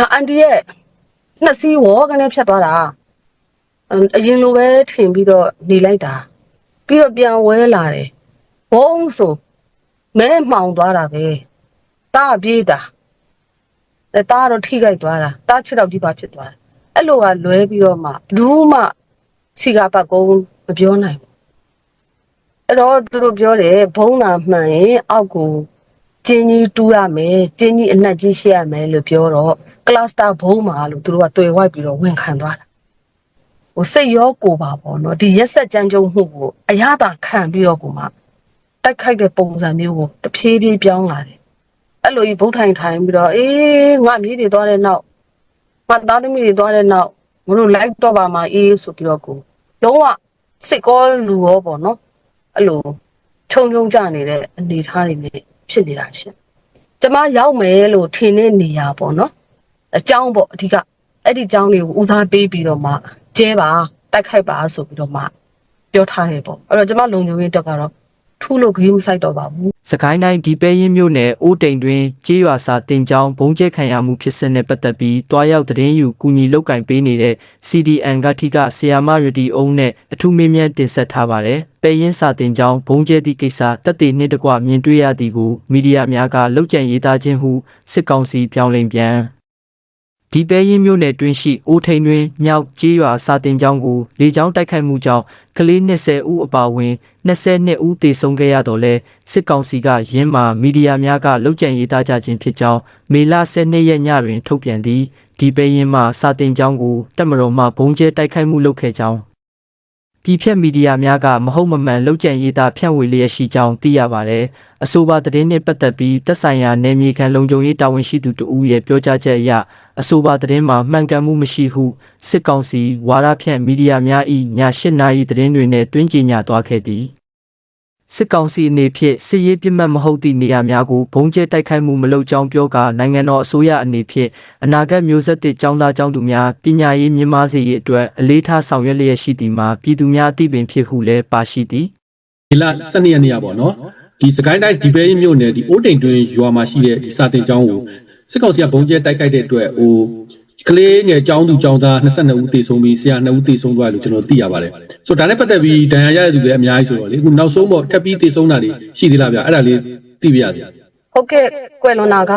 အာအန်တီရဲ့နှစ်စီးဝေါကနေဖြတ်သွားတာအမ်အရင်လိုပဲထင်ပြီးတော့နေလိုက်တာပြီးတော့ပြန်ဝဲလာတယ်ဘုံဆိုမဲမှောင်သွားတာပဲတားပြေးတာအဲတားတော့ထိခိုက်သွားတာတားချစ်တော့ဒီပါဖြစ်သွားတာအဲ့လိုကလွဲပြီးတော့မှဘူးမှစီကပတ်ကုန်းမပြောနိုင်ဘူးအဲ့တော့သူတို့ပြောတယ်ဘုံနာမှန်ရင်အောက်ကိုကျင်းကြီးတူးရမယ်ကျင်းကြီးအနက်ကြီးရှေ့ရမယ်လို့ပြောတော့ ကလစတာဘုံမှာလို့သူတို့ကတွေ့ဝိုက်ပြီးတော့ဝန်ခံသွားတာဟိုစိတ်ရောကိုယ်ပါပေါ့နော်ဒီရက်ဆက်ကြမ်းကြုတ်မှုကိုအရသာခံပြီးတော့ကိုမှတိုက်ခိုက်တဲ့ပုံစံမျိုးကိုတဖြည်းဖြည်းပြောင်းလာတယ်အဲ့လိုကြီးဗုဒ္ထိုင်ထိုင်ပြီးတော့အေးငါမြေးတွေသွားတဲ့နောက်ငါသားသမီးတွေသွားတဲ့နောက်ငါတို့လိုက်တော့ပါမှာအေးဆိုပြီးတော့ကိုလုံးဝစစ်ကောလူရောပေါ့နော်အဲ့လိုခြုံခြုံကြနေတဲ့အနေအထားတွေနဲ့ဖြစ်နေတာရှင်ကျမရောက်မယ်လို့ထင်တဲ့နေရာပေါ့နော် အကြောင်းပေါ့အဓိကအဲ့ဒီအကြောင်းလေးကိုဦးစားပေးပြီးတော့မှကျဲပါတိုက်ခိုက်ပါဆိုပြီးတော့မှပြောထားတယ်ပေါ့အဲ့တော့ကျမလုံခြုံရေးတက်ကတော့ထူးလို့ဂိမ်းမဆိုင်တော့ပါဘူးစကိုင်းတိုင်းဒီပဲရင်မြို့နယ်အိုးတိန်တွင်ကြေးရွာစာတင်ကျောင်းဘုံကျဲခံရမှုဖြစ်စဉ်နဲ့ပတ်သက်ပြီးတွားရောက်သတင်းယူကူညီလုပ်ကင်ပေးနေတဲ့ CDN ကတိကဆီယာမရတီအုံးနဲ့အထူးမင်းမြန်းတင်ဆက်ထားပါတယ်။ပဲရင်စာတင်ကျောင်းဘုံကျဲသည့်ကိစ္စတက်တည်နှင့်တကွမြင်တွေ့ရသည်ကိုမီဒီယာများကလောက်ကျန်ရေးသားခြင်းဟုစစ်ကောင်စီပြောင်းလဲပြန် ဒီပဲရင်မြို့နယ်တွင်ရှိအိုးထိန်တွင်မြောက်ကြေးရွာစာတင်ကျောင်းကိုလေကြောင်းတိုက်ခိုက်မှုကြောင့်ကလေး20ဦးအပါအဝင်22ဦးသေဆုံးခဲ့ရတော့လဲစစ်ကောင်စီကရင်းမာမီဒီယာများကလောက်ကျန်ရေးသားကြခြင်းဖြစ်ကြောင်းမေလ12ရက်ညတွင်ထုတ်ပြန်သည့်ဒီပဲရင်မှစာတင်ကျောင်းကိုတက်မတော်မှဘုံကျဲတိုက်ခိုက်မှုလုပ်ခဲ့ကြောင်းပြည်ဖြတ်မီဒီယာများကမဟုတ်မမှန်လောက်ကျန်ရေးသားဖြန့်ဝေလျက်ရှိကြောင်းသိရပါတယ်။အဆိုပါသတင်းနှင့်ပတ်သက်ပြီးသက်ဆိုင်ရာနယ်မြေခံလုံခြုံရေးတာဝန်ရှိသူတဦးရဲ့ပြောကြားချက်အရ အဆိုပါသတင်းမှာမှန်ကန်မှုမရှိဟုစစ်ကောင်စီဝါဒဖြန့်မီဒီယာများ၏ည8နာရီသတင်းတွေနဲ့တွင်းကြေညာသွားခဲ့သည်စစ်ကောင်စီအနေဖြင့်စစ်ရေးပြစ်မှတ်မဟုတ်သည့်နေရာများကိုဘုံကျဲတိုက်ခိုက်မှုမလုပ်ကြောင်းပြောကာနိုင်ငံတော်အစိုးရအနေဖြင့်အနာဂတ်မျိုးဆက်သစ်ចောင်းသားចောင်းသူများပညာရေးမြင့်မားစေရေးအတွက်အလေးထားဆောင်ရွက်လျက်ရှိသည်မှာပြည်သူများအသိပင်ဖြစ်ဟုလည်းပါရှိသည်ဒီလ12ရက်နေ့ရပေါ့နော်ဒီစကိုင်းတိုင်းဒီပဲရင်မြို့နယ်ဒီအိုးတိန်တွင်ရွာမှာရှိတဲ့ဒီစာတင်ကျောင်းကို စစ်ကောင်စီကဘုံကျဲတိုက်ခိုက်တဲ့အတွက်ဟိုကလေးငယ်ကျောင်းသူကျောင်းသား22ဦးသေဆုံးပြီးဆရာ2ဦးသေဆုံးသွားတယ်လို့ကျွန်တော်သိရပါတယ်ဆိုတော့ဒါနဲ့ပတ်သက်ပြီးဒဏ်ရာရတဲ့သူတွေအများကြီးဆိုတော့လေအခုနောက်ဆုံးပေါ့ထပ်ပြီးသေဆုံးတာတွေရှိသေးလားဗျအဲ့ဒါလေးသိပြရစီဟုတ်ကဲ့ကွယ်လွန်တာက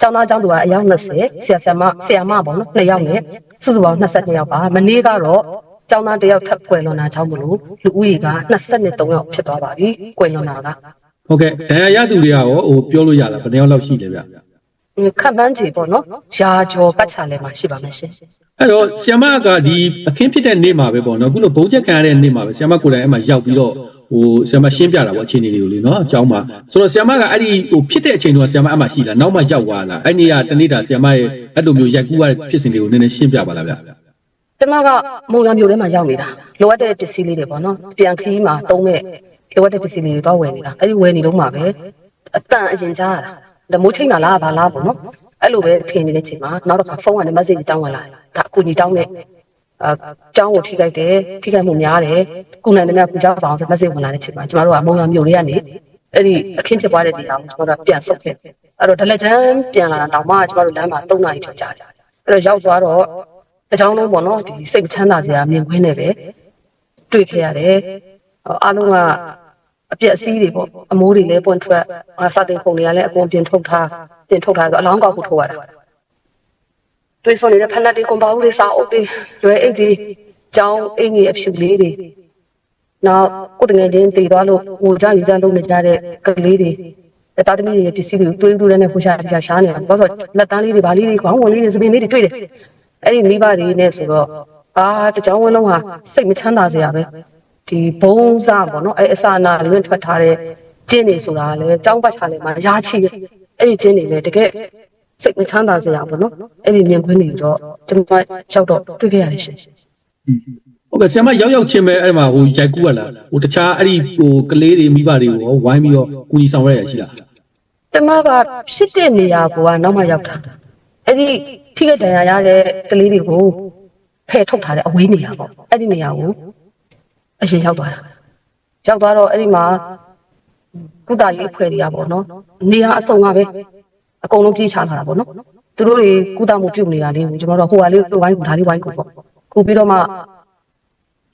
ကျောင်းသားကျောင်းသူကအယောက်20ဆရာဆရာမဆရာမပေါ့နော်နှစ်ယောက်နဲ့စုစုပေါင်း22ယောက်ပါမနေ့ကတော့ကျောင်းသားတစ်ယောက်ထပ်ကွယ်လွန်တာကြောင့်မလို့လူဦးရေက23ယောက်ဖြစ်သွားပါပြီကွယ်လွန်တာကဟုတ်ကဲ့ဒဏ်ရာရသူတွေကရောဟိုပြောလို့ရလားဘယ်နှစ်ယောက်လောက်ရှိလဲဗျ ခပ်ပန်းချီပေါ့နော်ရာကျော်ပတ်ချာလဲမှာရှိပါမယ်ရှင်အဲ့တော့ဆီယမကဒီအခင်းဖြစ်တဲ့နေ့မှာပဲပေါ့နော်အခုလိုဘုံချက်ခံရတဲ့နေ့မှာပဲဆီယမကိုယ်တိုင်အဲ့မှာရောက်ပြီးတော့ဟိုဆီယမရှင်းပြတာပေါ့အခြေအနေတွေကိုလေနော်အကြောင်းမှာဆိုတော့ဆီယမကအဲ့ဒီဟိုဖြစ်တဲ့အချိန်တုန်းကဆီယမအဲ့မှာရှိလားနောက်မှရောက်သွားလားအဲ့နေ့ကတနေ့တာဆီယမရဲ့အဲ့လိုမျိုးရိုက်ကူးရတဲ့ဖြစ်စဉ်တွေကိုနည်းနည်းရှင်းပြပါလားဗျကျမကမုံရမျိုးထဲမှာရောက်နေတာလိုအပ်တဲ့ပစ္စည်းလေးတွေပေါ့နော်ပြန်ခီးမှာတုံးမဲ့လိုအပ်တဲ့ပစ္စည်းလေးတွေတော့ဝယ်နေတာအဲ့ဒီဝယ်နေတော့မှာပဲအတန်အရင်ကြားရတာ ဒါမိုးချိန်တာလားဘာလားပေါ့နော်အဲ့လိုပဲထင်နေတဲ့ချိန်မှာနောက်တစ်ခါဖုန်းကနေ message တောင်းဝင်လာတယ်ဒါအကူကြီးတောင်းတဲ့အဲကျောင်းကိုထိခိုက်တယ်ထိခိုက်မှုများတယ်ကုနိုင်တယ်များကုကြပါအောင်ဆို message ဝင်လာတဲ့ချိန်မှာကျမတို့ကမုံရမျိုးတွေကနေအဲ့ဒီအခင်းဖြစ်သွားတဲ့နေရာကိုကျမတို့ကပြန်ဆုတ်ခဲ့အဲ့တော့ဒလက်ချမ်းပြန်လာတာတောင်မှကျမတို့လမ်းမှာ၃နာရီကျော်ကြာကြာအဲ့တော့ရောက်သွားတော့အကြောင်းလုံးပေါ့နော်ဒီစိတ်မချမ်းသာစရာမြင်ကွင်းနဲ့ပဲတွေ့ခဲ့ရတယ်ဟောအားလုံးက အပြက်အစည်းတွေပေါ့အမိုးတွေလည်းပွန့်ထွက်အာစာတင်ခုံတွေကလည်းအကုန်ပြင်ထုတ်ထားတင်ထုတ်ထားဆိုအလောင်းကောက်ဖို့ထုတ်ရတာတွေ့ဆိုနေတဲ့ဖက်လက်တွေကွန်ပါဦးတွေစာအုပ်တွေလွယ်အိတ်တွေကြောင်းအင်ကြီးအဖြူလေးတွေနောက်ကိုယ်တငယ်ချင်းတည်သွားလို့ဟိုကြယူကြလုံးနေကြတဲ့ကလေးတွေအဲတာသမီးတွေရဲ့ပစ္စည်းတွေကိုတွင်းတွင်းနဲ့ဖူရှာရှာရှားနေတာဘာလို့ဆိုလက်တန်းလေးတွေဗာလေးတွေခေါင်းဝင်လေးတွေစပင်းလေးတွေတွေ့တယ်အဲ့ဒီမိဘတွေနဲ့ဆိုတော့အာတကြောင်ဝင်းလုံးဟာစိတ်မချမ်းသာစရာပဲ ဒီဘုံစားပေါ့နော်အဲ့အစာနာလွင့်ထွက်ထားတဲ့ကျင်းနေဆိုတာကလည်းကြောင်းပတ်ချလည်းမှာရာချီတယ်အဲ့ဒီကျင်းနေလည်းတကယ်စိတ်မချမ်းသာစရာပေါ့နော်အဲ့ဒီမြင်ကွင်းတွေတော့ကျွန်မရောက်တော့တွေ့ခဲ့ရတယ်ရှင်ဟုတ်ကဲ့ဆီယမရောက်ရောက်ချင်းပဲအဲ့မှာဟိုရိုက်ကူးရလားဟိုတခြားအဲ့ဒီဟိုကလေးတွေမိဘတွေကိုရောဝိုင်းပြီးတော့ကူညီဆောင်ရွက်ရရှိလားတမကဖြစ်တဲ့နေရာကနောက်မှရောက်တာအဲ့ဒီထိခိုက်ဒဏ်ရာရတဲ့ကလေးတွေကိုဖယ်ထုတ်ထားတဲ့အဝေးနေရာပေါ့အဲ့ဒီနေရာကို အရင်ရောက်သွားတာရောက်သွားတော့အဲ့ဒီမှာကုသရေးအဖွဲ့တွေကပေါ့နော်နေရာအစုံကပဲအကုန်လုံးပြေးချလာတာပေါ့နော်သူတို့တွေကုသမှုပြုနေတာလေးကိုကျမတို့ဟိုဟာလေးဝိုင်းကူဒါလေးဝိုင်းကူပေါ့ကူပြီးတော့မှ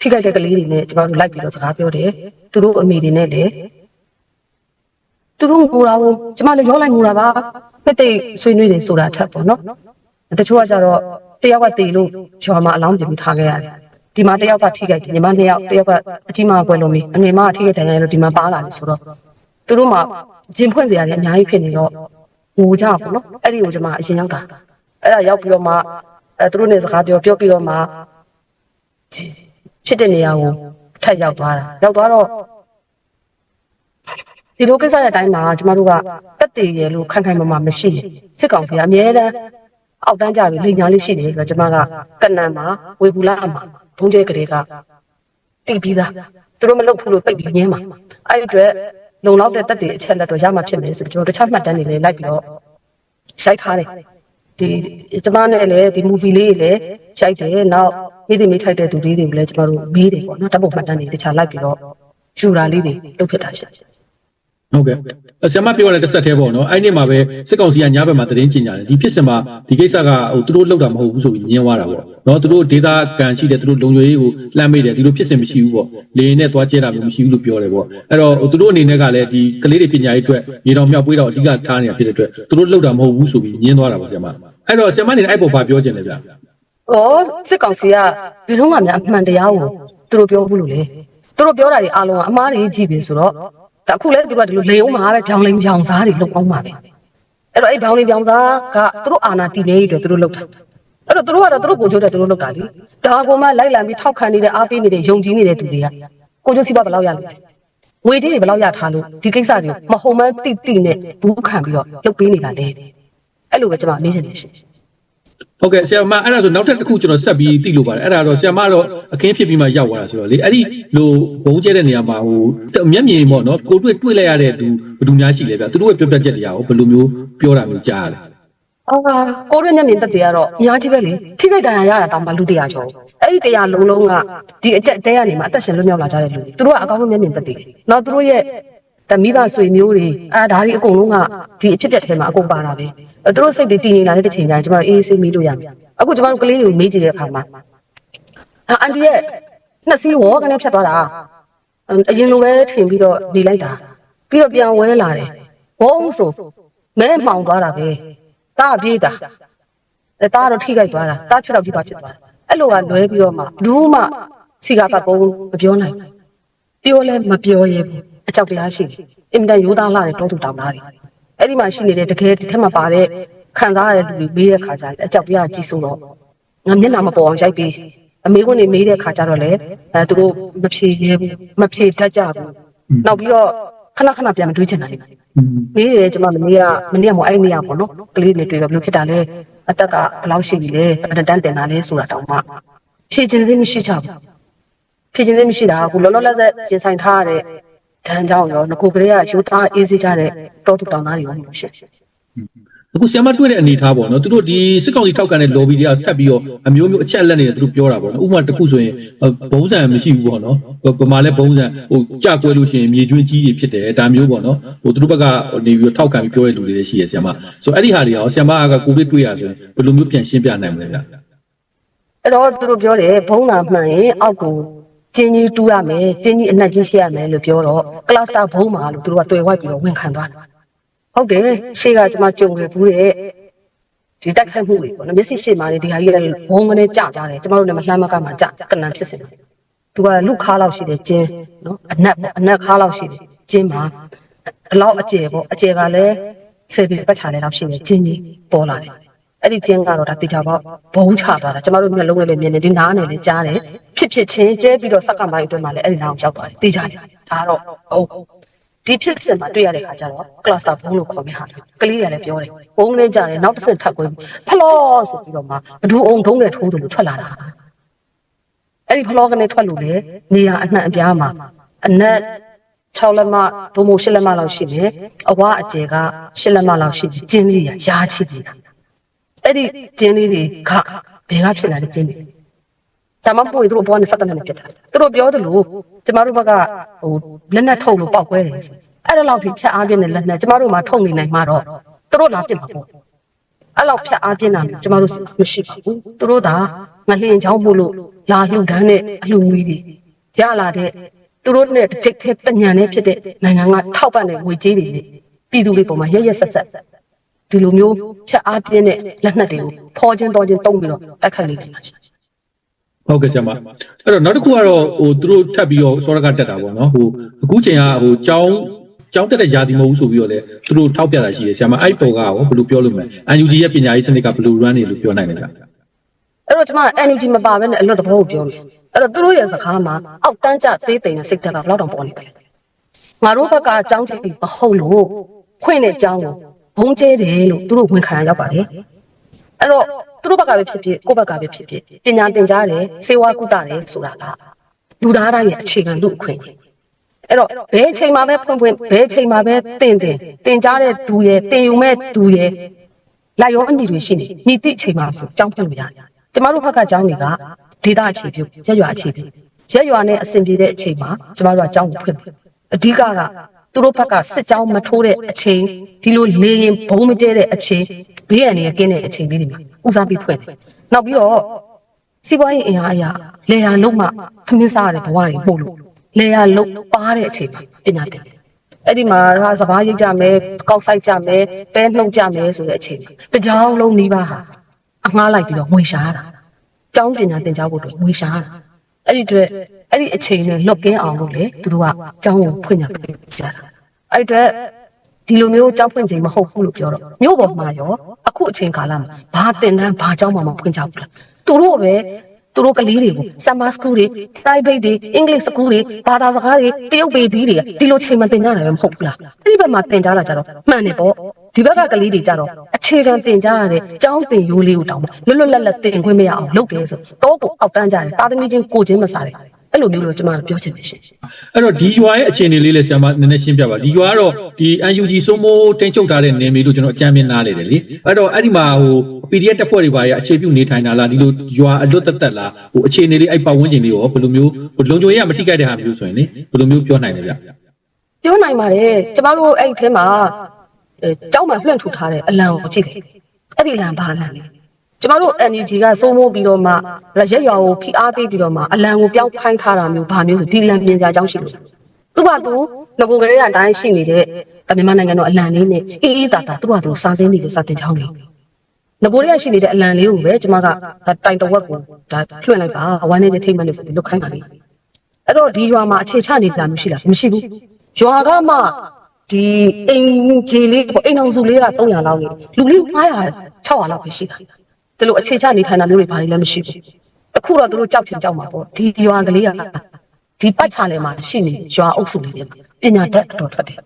ထိခိုက်တဲ့ကလေးတွေနဲ့ကျမတို့လိုက်ပြီးတော့စကားပြောတယ်သူတို့အမိတွေနဲ့လည်းသူတို့ငိုတာကိုကျမလည်းရောလိုက်ငိုတာပါတိတ်တိတ်ဆွေးနွေးနေဆိုတာထက်ပေါ့နော်တချို့ကကြတော့တယောက်ကတေလို့ရွာမှာအလောင်းပြင်ပြီးထားခဲ့ရတယ် ဒီမှာတယောက်ကထိခိုက်တယ်ညီမနှစ်ယောက်တယောက်ကအကြီးမကွယ်လုံးပြီအငယ်မကထိခိုက်တယ်လည်းဒီမှာပါလာတယ်ဆိုတော့သူတို့မှဂျင်ဖွင့်စရာတွေအများကြီးဖြစ်နေတော့ငိုကြပေါ့နော်အဲ့ဒီကိုကျမအရင်ရောက်တာအဲ့ဒါရောက်ပြီးတော့မှအဲသူတို့နဲ့စကားပြောပြောပြီးတော့မှဖြစ်တဲ့နေရာကိုထပ်ရောက်သွားတာရောက်သွားတော့ဒီလိုကိစ္စရဲ့အတိုင်းမှာကျမတို့ကတက်တည်ရလို့ခိုင်ခိုင်မာမာမရှိရင်စစ်ကောင်စီကအများတန်းအောက်တန်းကြပြီးလိညာလေးရှိနေတယ်ဆိုတော့ကျမကကနန်မှာဝေဘူးလာအမှာ ဘုံကျဲကလေးကတီးပြီးသားသူတို့မလုပ်ဘူးလို့ပိတ်ပြီးငင်းမှာအဲ့ဒီအတွက်လုံလောက်တဲ့တက်တည်အချက်လက်တော့ရမှာဖြစ်မယ်ဆိုပြီးကျွန်တော်တခြားမှတ်တမ်းတွေလည်းလိုက်ပြီးတော့ရိုက်ထားတယ်ဒီကျမနဲ့လည်းဒီ movie လေးတွေလည်းရိုက်တယ်နောက်မိသိမိထိုက်တဲ့သူလေးတွေကိုလည်းကျမတို့မေးတယ်ပေါ့နော်တပ်ပုံမှတ်တမ်းတွေတခြားလိုက်ပြီးတော့ယူတာလေးတွေလုပ်ဖြစ်တာရှင့် ဟုတ်ကဲ့ဆရာမပြောရတဲ့တစ်ဆက်တည်းပေါ့နော်အဲ့ဒီမှာပဲစစ်ကောင်စီကညဘက်မှာသတင်းကျင်ကြတယ်ဒီဖြစ်စဉ်မှာဒီကိစ္စကဟိုသူတို့လောက်တာမဟုတ်ဘူးဆိုပြီးညင်းသွားတာပေါ့နော်သူတို့ဒေတာကန်ရှိတယ်သူတို့လုံခြုံရေးကိုလှမ်းမိတယ်ဒီလိုဖြစ်စဉ်မရှိဘူးပေါ့လေရင်နဲ့သွားကျဲတာမျိုးမရှိဘူးလို့ပြောတယ်ပေါ့အဲ့တော့သူတို့အနေနဲ့ကလည်းဒီကလေးတွေပညာရေးအတွက်ရေတော်မြောက်ပွေးတော့အဓိကထားနေတာဖြစ်တဲ့အတွက်သူတို့လောက်တာမဟုတ်ဘူးဆိုပြီးညင်းသွားတာပေါ့ဆရာမအဲ့တော့ဆရာမအနေနဲ့အဲ့ပေါ်ဘာပြောချင်လဲဗျ။ဩစစ်ကောင်စီကဘယ်တော့မှများအမှန်တရားကိုသူတို့ပြောဘူးလို့လေ။သူတို့ပြောတာတွေအားလုံးကအမားတွေကြည့်ပြီဆိုတော့ ဒါအခုလည်းသူတို့ကဒီလိုလေအောင်မှာပဲဖြောင်းလိမ်ဖြောင်းစားတွေလုပ်အောင်မှာပဲ။အဲ့တော့အဲ့ဖြောင်းလိမ်ဖြောင်းစားကသူတို့အာဏာတည်နေရတဲ့သူတို့လုပ်တာ။အဲ့တော့သူတို့ကတော့သူတို့ကိုကြိုးတဲ့သူတို့လုပ်တာလေ။ဒါကမှလိုက်လံပြီးထောက်ခံနေတဲ့အားပေးနေတဲ့ယုံကြည်နေတဲ့သူတွေကကိုကြိုးစီးပွားဘယ်လောက်ရလဲ။ငွေကြေးတွေဘယ်လောက်ရထားလို့ဒီကိစ္စတွေမဟုံမှန်းတိတိနဲ့ဘူးခံပြီးတော့လုပ်ပေးနေတာလေ။အဲ့လိုပဲကျွန်မမေးချင်တယ်ရှင်။ ဟုတ်ကဲ့ဆရာမအဲ့ဒါဆိုနောက်ထပ်တစ်ခုကျွန်တော်ဆက်ပြီးသိလို့ပါတယ်အဲ့ဒါတော့ဆရာမတော့အခင်းဖြစ်ပြီးမှရောက်သွားတာဆိုတော့လေအဲ့ဒီလိုဘုံကျဲတဲ့နေရာမှာဟိုမျက်မြင်ပေါ့နော်ကိုတွေ့တွေ့လိုက်ရတဲ့သူဘယ်သူများရှိလဲဗျသူတို့ရဲ့ပြောပြချက်တရားကိုဘယ်လိုမျိုးပြောတာမျိုးကြားရလဲအာကိုရမျက်မြင်သက်တွေကတော့အများကြီးပဲလေထိခိုက်ဒဏ်ရာရတာတောင်မှလူတရာကျော်အဲ့ဒီတရားလုံးလုံးကဒီအတက်တဲကနေမှအသက်ရှင်လွတ်မြောက်လာကြတဲ့လူတွေသူတို့ကအကောင်းဆုံးမျက်မြင်သက်တွေနောက်သူတို့ရဲ့ တမိဘဆွေမျိုးတွေအာဒါတွေအကုန်လုံးကဒီအဖြစ်အပျက်ထဲမှာအကုန်ပါတာပဲအဲ့သူတို့စိတ်တွေတည်ငြိမ်လာတဲ့တစ်ချိန်ကျရင်ကျမတို့အေးအေးဆေးမေးလို့ရမယ်အခုကျမတို့ကလေးတွေကိုမေးကြည့်တဲ့အခါမှာအာအန်တီရဲ့နှစ်စီးဝေါကနေဖြတ်သွားတာအရင်လိုပဲထင်ပြီးတော့နေလိုက်တာပြီးတော့ပြန်ဝဲလာတယ်ဘုံဆိုမဲမှောင်သွားတာပဲတာပြေးတာအဲတာတော့ထိခိုက်သွားတာတာချက်တော့ပြပါဖြစ်သွားတာအဲ့လိုကလွဲပြီးတော့မှဘူးမှစီကပတ်ကုန်းမပြောနိုင်ဘူးပြောလဲမပြောရဲဘူး အကြောက်တရားရှိတယ်အင်မတန်ရိုးသားလာတဲ့တောသူတောင်သားတွေအဲ့ဒီမှာရှိနေတဲ့တကယ်ဒီထက်မှာပါတဲ့ခံစားရတဲ့လူတွေမေးတဲ့ခါကျရင်အကြောက်တရားကြီးဆိုတော့ငါမျက်နှာမပေါ်အောင်ရိုက်ပြီးအမေကနေမေးတဲ့ခါကျတော့လေအဲသူတို့မဖြေရဲဘူးမဖြေတတ်ကြဘူးနောက်ပြီးတော့ခဏခဏပြန်မတွေးချင်တာလေမေးတယ်ကျွန်မမနေ့ကမနေ့ကမို့အဲ့ဒီနေရာပေါ့နော်ကလေးတွေတွေ့တော့ဘယ်လိုဖြစ်တာလဲအသက်ကဘယ်လောက်ရှိပြီလဲဘယ်တန်းတင်တာလဲဆိုတာတောင်မှဖြည့်ခြင်းစိမရှိချဘူးဖြည့်ခြင်းစိမရှိတာကလောလောလတ်ဆက်ရင်ဆိုင်ထားရတဲ့ ဒဏ်ကြောင့်ရောငကိုကလေးကရိုးသားအေးစေးကြတဲ့တောသူတောင်သားတွေရောလို့ရှိတယ်အခုဆရာမတွေ့တဲ့အနေထားပေါ့နော်သူတို့ဒီစစ်ကောင်စီထောက်ကန်တဲ့ lobby တွေကထပ်ပြီးတော့အမျိုးမျိုးအချက်အလက်တွေသူတို့ပြောတာပေါ့နော်ဥပမာတစ်ခုဆိုရင်ဘုံစံမရှိဘူးပေါ့နော်ပမာလဲဘုံစံဟိုကြကွဲလို့ရှိရင်မြေကျွင်းကြီးတွေဖြစ်တယ်ဒါမျိုးပေါ့နော်ဟိုသူတို့ဘက်ကနေပြီးတော့ထောက်ကန်ပြီးပြောတဲ့လူတွေလည်းရှိရဆရာမဆိုအဲ့ဒီဟာတွေရောဆရာမကကိုဗစ်တွေ့ရဆိုရင်ဘယ်လိုမျိုးပြန်ရှင်းပြနိုင်မလဲဗျအဲ့တော့သူတို့ပြောတယ်ဘုံလာမှန်ရင်အောက်ကို ကျင်းကြီးတူးရမယ်ကျင်းကြီးအနက်ကြီးရှိရမယ်လို့ပြောတော့ကလစတာဘုံမှာလို့သူတို့ကတွေ့ဝိုက်ပြီးတော့ဝင်ခံသွားတယ်ဟုတ်တယ်ရှေ့ကကျွန်မကြုံခဲ့ဘူးတဲ့ဒီတိုက်ခိုက်မှုတွေပေါ့နော်မျက်စိရှေ့မှာနေဒီဟာကြီးလည်းဘုံကနေကြကြတယ်ကျွန်တော်တို့လည်းမလှမ်းမကမှကြကနန်ဖြစ်စင်တယ်သူကလူခါလောက်ရှိတယ်ကျင်းနော်အနက်ပေါ့အနက်ခါလောက်ရှိတယ်ကျင်းမှာအလောက်အကျယ်ပေါ့အကျယ်ကလည်းဆယ်ပြီးပတ်ချာတယ်လောက်ရှိတယ်ကျင်းကြီးပေါ်လာတယ်အဲ့ဒီကျင်းကတော့ဒါတေချာပေါ့ဘုံချသွားတာကျမတို့မျက်လုံးနဲ့လည်းမြင်နေဒီနားနဲ့လည်းကြားတယ် ဖြစ်ဖြစ်ချင်းကျဲပြီးတော့စက္ကန့်ပိုင်းအတွင်းမှာလည်းအဲ့ဒီနားကိုရောက်သွားတယ်တေချာတယ်ဒါကတော့ဟုတ်ဒီဖြစ်စဉ်မှာတွေ့ရတဲ့ခါကျတော့ cluster ဘုံလို့ခေါ်မယ့်ဟာကလေးတွေကလည်းပြောတယ်ဘုံနဲ့ကြားတယ်နောက်တစ်ဆင့်ထပ်ကွဲပြီးဖလောဆိုပြီးတော့မှဘဒူအောင်ထုံးနဲ့ထိုးတယ်လို့ထွက်လာတာအဲ့ဒီဖလောကနေထွက်လို့လေနေရအနှံ့အပြားမှာအနက်6လက်မဘုံမို့10လက်မလောက်ရှိတယ်အဝအကျယ်က10လက်မလောက်ရှိပြီးကျင်းလေးရရားချစ်နေတာအဲ့ဒီကျင်းလေးတွေကဘယ်ကဖြစ်လာတဲ့ကျင်းတွေ ဇမပွေတို့ဘွားနဲ့စက်တနဲ့ပြတ်တာသူတို့ပြောတယ်လို့ကျမတို့ဘက်ကဟိုလက်နဲ့ထုတ်လို့ပောက်ကွဲတယ်ဆိုအဲ့ဒါလောက်ထိဖြတ်အားပြတဲ့လက်နဲ့ကျမတို့မှထုတ်နေနိုင်မှာတော့သူတို့လာပြစ်မှာပေါ့အဲ့လောက်ဖြတ်အားပြင်းတာမျိုးကျမတို့မရှိပါဘူးသူတို့သာငလျင်ချောင်းမို့လို့လာလှူဒန်းတဲ့အလှူငွေတွေရလာတဲ့သူတို့နဲ့တစ်ချိန်တည်းတညံနဲ့ဖြစ်တဲ့နိုင်ငံကထောက်ပံ့တဲ့ငွေကြေးတွေနဲ့ပြည်သူတွေပေါ်မှာရရဆက်ဆက်ဒီလိုမျိုးဖြတ်အားပြင်းတဲ့လက်နက်တွေကိုဖောချင်းတော်ချင်းတုံးပြီးတော့တိုက်ခိုက်နေတယ်ပါရှင် ဟုတ်ကဲ့ဆရာမအဲ့တော့နောက်တစ်ခုကတော့ဟိုသူတို့ထပ်ပြီးတော့စောရကတက်တာပေါ့နော်ဟိုအခုချိန်ကဟိုကျောင်းကျောင်းတက်တဲ့ယာတီမဟုတ်ဘူးဆိုပြီးတော့လေသူတို့ထောက်ပြတာရှိတယ်ဆရာမအဲ့ပေါ်ကရောဘယ်လိုပြောလို့မလဲ UNG ရဲ့ပညာရေးစနစ်ကဘယ်လို run နေလို့ပြောနိုင်လဲဗျအဲ့တော့ကျမ energy မပါဘဲနဲ့အလွတ်သဘောကိုပြောမယ်အဲ့တော့သူတို့ရဲ့စကားမှာအောက်တန်းကျသေးသိမ်တဲ့စိတ်ဓာတ်ကဘယ်လောက်တောင်ပေါ်နေတယ်လဲငါတို့ဘက်ကအကြောင်းကြည့်ပြီးမဟုတ်လို့ခွင့်တဲ့အကြောင်းကိုဘုံကျဲတယ်လို့သူတို့ဝန်ခံရရောက်ပါတယ်အဲ့တော့သူ တို့ဘက်ကပဲဖြစ်ဖြစ်ကိုယ့်ဘက်ကပဲဖြစ်ဖြစ်ပညာသင်ကြားတယ်စေဝါကုသတယ်ဆိုတာကလူသားတိုင်းရဲ့အခြေခံလူအခွင့်အရေးအဲ့တော့ဘယ်အချိန်မှာပဲဖွင့်ဖွင့်ဘယ်အချိန်မှာပဲတင်တင်တင်ကြားတဲ့သူရဲ့တင်ယူမဲ့သူရဲ့လိုက်ရောအညီတွေရှိနေညီတိအချိန်မှာဆိုကြောင်းပြလို့ရတယ်ကျမတို့ဘက်ကကြောင်းတွေကဒေတာအခြေပြုရက်ရွာအခြေပြုရက်ရွာနဲ့အဆင်ပြေတဲ့အချိန်မှာကျမတို့ကကြောင်းကိုဖွင့်တယ်အဓိကက သူတို့ဘက်ကစစ်ကြောင်းမထိုးတဲ့အချိန်ဒီလိုလေရင်ဘုံမကျဲတဲ့အချိန်ဘေးရန်တွေကင်းတဲ့အချိန်လေးတွေမှာဦးစားပြီးဖွင့်တယ်နောက်ပြီးတော့စီးပွားရေးအင်အားအရာလေယာလုံးမှခမင်းစားရတဲ့ဘဝတွေပို့လို့လေယာလုံးပါတဲ့အချိန်မှာပညာသင်တယ်အဲ့ဒီမှာဟာစပားရိတ်ကြမယ်ကောက်ဆိုင်ကြမယ်ပဲနှုတ်ကြမယ်ဆိုတဲ့အချိန်မှာတကြောင်လုံးနှီးပါဟာအငှားလိုက်ပြီးတော့ငွေရှားတာကျောင်းပညာသင်ကြားဖို့အတွက်ငွေရှားတာအဲ့ဒီအတွက် အဲ့ဒီအချိန်နဲ့လွတ်ကင်းအောင်လို့လေသူတို့ကကျောင်းကိုဖွင့်ညာပေးကြတာအဲ့ဒီအတွက်ဒီလိုမျိုးကြောက်ဖွင့်ချိန်မဟုတ်ဘူးလို့ပြောတော့မြို့ပေါ်မှာရောအခုအချိန်ကာလမှာဘာတင်တန်းဘာကြောင်းမှမဖွင့်ကြဘူးလားသူတို့ပဲသူတို့ကလေးတွေကို summer school တွေ private တွေ English school တွေဘာသာစကားတွေတရုတ်ပေပြီးတွေကဒီလိုချိန်မှတင်ကြတယ်ပဲမဟုတ်ဘူးလားအဲ့ဒီဘက်မှာတင်ကြလာကြတော့မှန်တယ်ပေါ့ဒီဘက်ကကလေးတွေကြတော့အခြေခံတင်ကြရတဲ့ကျောင်းတင်ရိုးလေးကိုတောင်းလွတ်လွတ်လပ်လပ်တင်ခွင့်မရအောင်လုပ်တယ်ဆိုတော့ကိုအောက်တန်းကြတယ်တာသမီချင်းကိုချင်းမစားတယ် အဲ့လိုမျိုးလို့ကျွန်မတို့ပြောချင်တယ်ရှင်အဲ့တော့ဒီရွာရဲ့အခြေအနေလေးလည်းဆရာမနည်းနည်းရှင်းပြပါဒီရွာကတော့ဒီ UNG စိုးမိုးတင်ချုပ်ထားတဲ့နယ်မြေလို့ကျွန်တော်အကြမ်းမြင်နားလေတယ်လေအဲ့တော့အဲ့ဒီမှာဟို PDF တက်ဖွဲ့တွေပါရအခြေပြုနေထိုင်တာလားဒီလိုရွာအလွတ်တက်တက်လားဟိုအခြေအနေလေးအဲ့ပတ်ဝန်းကျင်လေးရောဘယ်လိုမျိုးဟိုလုံခြုံရေးကမထိခိုက်တဲ့ဟာမျိုးဆိုရင်လေဘယ်လိုမျိုးပြောနိုင်လဲဗျပြောနိုင်ပါတယ်ကျမတို့အဲ့ဒီထဲမှာအဲကျောင်းမှာလွှင့်ထူထားတဲ့အလံကိုကြည့်တယ်အဲ့ဒီအလံဘာအလံလဲ ကျမတို့ NUG ကစိုးမိုးပြီးတော့မှရက်ရွာကိုဖိအားပေးပြီးတော့မှအလံကိုပြောင်းခိုင်းထားတာမျိုးဘာမျိုးဆိုဒီအလံပြင်စရာအကြောင်းရှိလို့သူကသူငကိုကလေးကအတိုင်းရှိနေတဲ့မြန်မာနိုင်ငံတော်အလံလေးနဲ့အေးအေးတာတာသူကသူစားသိမ်းနေတဲ့စာတင်ချောင်းလေးငကိုလေးကရှိနေတဲ့အလံလေးကိုပဲကျမကဒါတိုင်တဝက်ကိုဒါလွှင့်လိုက်ပါဝမ်းနေတဲ့ထိတ်မှန်လေးဆိုပြီးလုတ်ခိုင်းတာလေးအဲ့တော့ဒီရွာမှာအခြေချနေတာမျိုးရှိလားမရှိဘူးရွာကမှဒီအိမ်ကြီးလေးပေါ့အိမ်အောင်စုလေးက300လောက်နေလူလေး900 600လောက်ပဲရှိတာ ဒီလိုအခြေချနေထိုင်တာမျိုးတွေဘာတွေလည်းမရှိဘူးအခုတော့သူတို့ကြောက်ချင်ကြောက်မှာပေါ့ဒီရွာကလေးကဒီပတ်ချာလဲမှာရှိနေရွာအုပ်စုလေးတွေမှာပညာတတ်အတော်ထွက်တယ်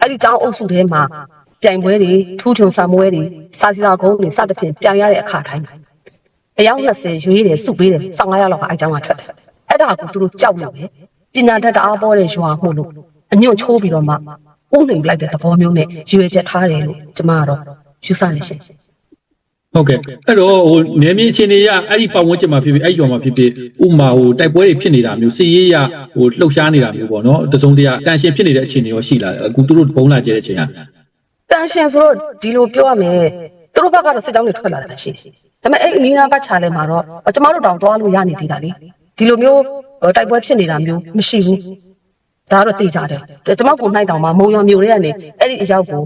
အဲ့ဒီကျောင်းအုပ်စုထဲမှာပြိုင်ပွဲတွေထူးချွန်စာမွဲတွေစာစီစာကုန်းတွေစသဖြင့်ပြိုင်ရတဲ့အခါတိုင်းမှာအယောက်20ရွေးတယ်စုပေးတယ်15ရောက်လောက်ကအဲ့ကျောင်းကထွက်တယ်အဲ့ဒါကိုသူတို့ကြောက်လို့ပဲပညာတတ်တအားပေါ်တဲ့ရွာမှုလို့အညွန့်ချိုးပြီးတော့မှဥနိုင်လိုက်တဲ့သဘောမျိုးနဲ့ရွေချက်ထားတယ်လို့ကျမကတော့ယူဆနေရှင် ဟုတ်ကဲ့အဲ့တော့ဟိုနယ်မြေအခြေအနေရအဲ့ဒီပတ်ဝန်းကျင်မှာဖြစ်ဖြစ်အဲ့ဒီရွာမှာဖြစ်ဖြစ်ဥမာဟိုတိုက်ပွဲတွေဖြစ်နေတာမျိုးစစ်ရေးရဟိုလှုပ်ရှားနေတာမျိုးပေါ့နော်တစုံတရာတန်ရှင်ဖြစ်နေတဲ့အခြေအနေရောရှိလာတယ်အခုသူတို့ဘုံလာကျဲတဲ့အချိန်ကတန်ရှင်ဆိုတော့ဒီလိုပြောရမယ်သူတို့ဘက်ကတော့စစ်ကြောင်းတွေထွက်လာတယ်ရှိတယ်ဒါပေမဲ့အဲ့အနီးနားပတ်ချာလဲမှာတော့ကျမတို့တောင်သွားလို့ရနေသေးတာလေဒီလိုမျိုးတိုက်ပွဲဖြစ်နေတာမျိုးမရှိဘူးဒါကတော့သိကြတယ်ကျမကိုနိုင်တောင်မှာမုံရွာမျိုးတွေကနေအဲ့ဒီအရောက်ကို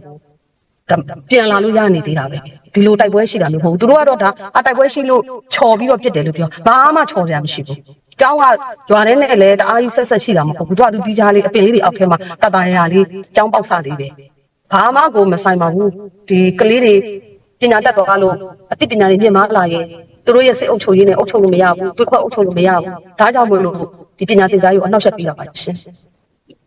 ပြန်လာလို့ရနေသေးတာပဲဒီလိုတိုက်ပွဲရှိတာမျိုးမဟုတ်ဘူးသူတို့ကတော့ဒါအတိုက်ပွဲရှိလို့ချော်ပြီးတော့ပြစ်တယ်လို့ပြောဘာမှချော်စရာမရှိဘူးကျောင်းကကြွားတဲ့နဲ့လည်းတအားကြီးဆက်ဆက်ရှိတာမဟုတ်ဘူးသူကသူတီးချားလေးအပင်လေးတွေအောက်ထဲမှာတတရာလေးကျောင်းပေါက်စလေးပဲဘာမှကိုမဆိုင်ပါဘူးဒီကလေးတွေပညာတတ်တော်လို့အသိပညာတွေမြင့်မားလာရင်သူတို့ရဲ့စိတ်အုပ်ချုပ်ရေးနဲ့အုပ်ချုပ်လို့မရဘူးတွေးခွက်အုပ်ချုပ်လို့မရဘူးဒါကြောင့်မို့လို့ဒီပညာသင်ကြားရေးကိုအနောက်ဆက်ပြီးတာပါရှင်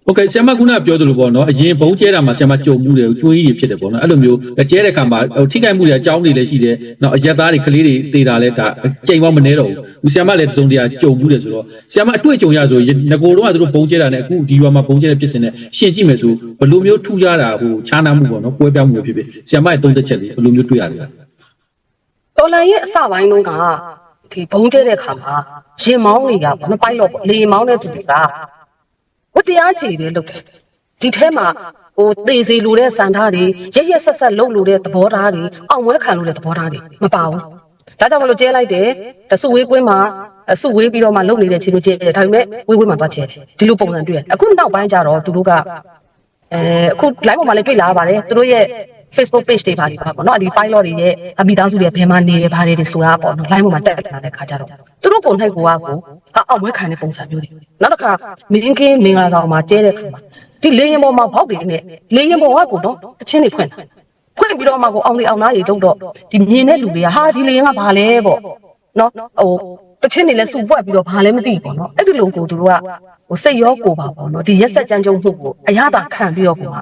โอเคဆရာမကုနာပြောသလိုပေါ့နော်အရင်ဘုံကျဲတာမှာဆရာမကြုံမှုတယ်ကျွေးကြီးတွေဖြစ်တယ်ပေါ့နော်အဲ့လိုမျိုးကျဲတဲ့ခါမှာဟိုထိခိုက်မှုတွေအကြောင်းတွေလည်းရှိတယ်နော်အရက်သားတွေကလေးတွေတေးတာလဲဒါကြိမ်ပေါင်းမနေတော့ဘူးဆရာမလည်းတစုံတရာကြုံမှုတယ်ဆိုတော့ဆရာမအတွေ့အကြုံရဆိုငကိုတော့ကသူတို့ဘုံကျဲတာနဲ့အခုဒီရွာမှာဘုံကျဲတဲ့ဖြစ်စဉ်နဲ့ရှင်းကြည့်မယ်ဆိုဘယ်လိုမျိုးထူးခြားတာဟိုခြားနားမှုပေါ့နော်ပွဲပြောင်းမှုဖြစ်ဖြစ်ဆရာမရဲ့သုံးသက်ချက်လေးဘယ်လိုမျိုးတွေ့ရလဲ တော်လန်ရဲ့အစပိုင်းတုန်းကဒီဘုံကျဲတဲ့ခါမှာရင်မောင်းတွေကပေါ့နော်ပိုက်လော့ပေါ့လေမောင်းတဲ့သူတွေကဝ တ်တရားကြည်တယ်လို့ခဲ့တယ်ဒီထဲမှာဟိုသေစီလိုတဲ့စံထားတွေရရက်ဆက်ဆက်လုပ်လို့တဲ့သဘောထားတွေအောင်ဝဲခံလို့တဲ့သဘောထားတွေမပါဘူးဒါကြောင့်မလို့ကျဲလိုက်တယ်တဆုဝေးကွင်းမှာအဆုဝေးပြီးတော့မှလုပ်နေတဲ့ချင်းတို့ကျဲတယ်ဒါပေမဲ့ဝေးဝေးမှာသွားကျဲတယ်ဒီလိုပုံစံတွေ့တယ်အခုနောက်ပိုင်းကျတော့သူတို့ကအဲအခု live ပေါ်မှာလည်းတွေ့လာပါတယ်သူတို့ရဲ့ Facebook page တွေပါလိပါပေါ့နော်အဒီ pilot တွေရဲ့အမိသားစုတွေဘယ်မှာနေတယ်ဘာတွေတွေဆိုတာပေါ့နော် live ပေါ်မှာတက်လာတဲ့ခါကျတော့သူတို့ပုံထိုက်ကိုကကိုအောက်ဝဲခံတဲ့ပုံစံမျိုးတွေနောက်တစ်ခါမင်းကင်းမင်္ဂလာဆောင်မှာကျဲတဲ့ခါမှာဒီလေရင်ပေါ်မှာဘောက်တွေနဲ့လေရင်ပေါ်ကကိုတော့တချင်းတွေဖွင့်တာဖွင့်ပြီးတော့မှကိုအောင်လေးအောင်သားတွေတုံတော့ဒီမြင်တဲ့လူတွေကဟာဒီလေရင်ကဘာလဲပေါ့နော်ဟိုတချင်းတွေလည်းစူပွက်ပြီးတော့ဘာလဲမသိဘူးပေါ့နော်အဲ့ဒီလိုကိုသူတို့ကဟိုစိတ်ရောကိုပါပေါ့နော်ဒီရက်ဆက်ကြမ်းကြုတ်မှုကိုအရသာခံပြီးတော့ကိုက